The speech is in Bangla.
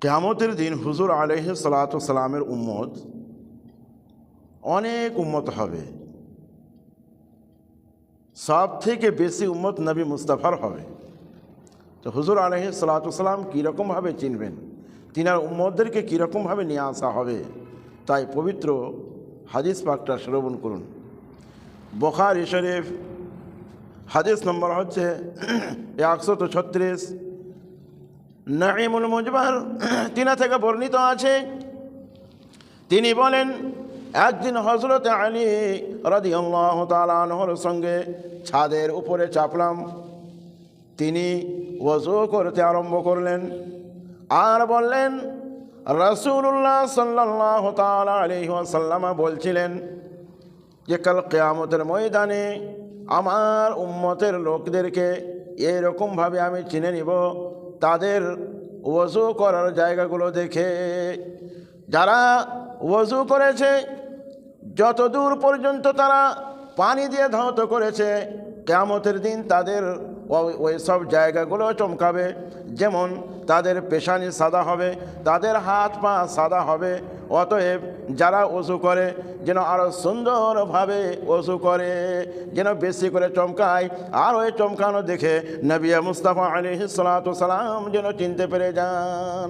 কেয়ামতের দিন হুজুর আলহ সালাতামের উম্মত অনেক উম্মত হবে। সব থেকে বেশি উম্মত নবী মুস্তাফার হবে। তো হুজুর আলহ সালাতাম কীরকমভাবে চিনবেন? তিনার উম্মতদেরকে কীরকমভাবে নিয়ে আসা হবে? তাই পবিত্র হাদিস পাকটা শ্রবণ করুন। বখার শরীফ হাদিস নম্বর হচ্ছে একশো তো ছত্রিশ নাইমুল মুজবার, তিনা থেকে বর্ণিত আছে। তিনি বলেন, একদিন হজরত আলী রদি আল্লাহ তালাহর সঙ্গে ছাদের উপরে চাপলাম। তিনি ওজু করতে আরম্ভ করলেন আর বললেন রসুল্লাহ সাল্লাহ তালা আলহিহাসাল্লামা বলছিলেন যে, কাল কেয়ামতের ময়দানে আমার উম্মতের লোকদেরকে এরকমভাবে আমি চিনে নিব তাদের ওজু করার জায়গাগুলো দেখে যারা ওজু করেছে যতদূর পর্যন্ত তারা পানি দিয়ে ধাওত করেছে, কেয়ামতের দিন তাদের ওই সব জায়গাগুলো চমকাবে। যেমন তাদের পেশানি সাদা হবে, তাদের হাত পা সাদা হবে। অতএব যারা ওষু করে, যেন আরও সুন্দরভাবে ওষু করে, যেন বেশি করে চমকায়, আর ওই চমকানো দেখে নবিয়া মুস্তাফা আলী সালাম যেন চিনতে পেরে যান।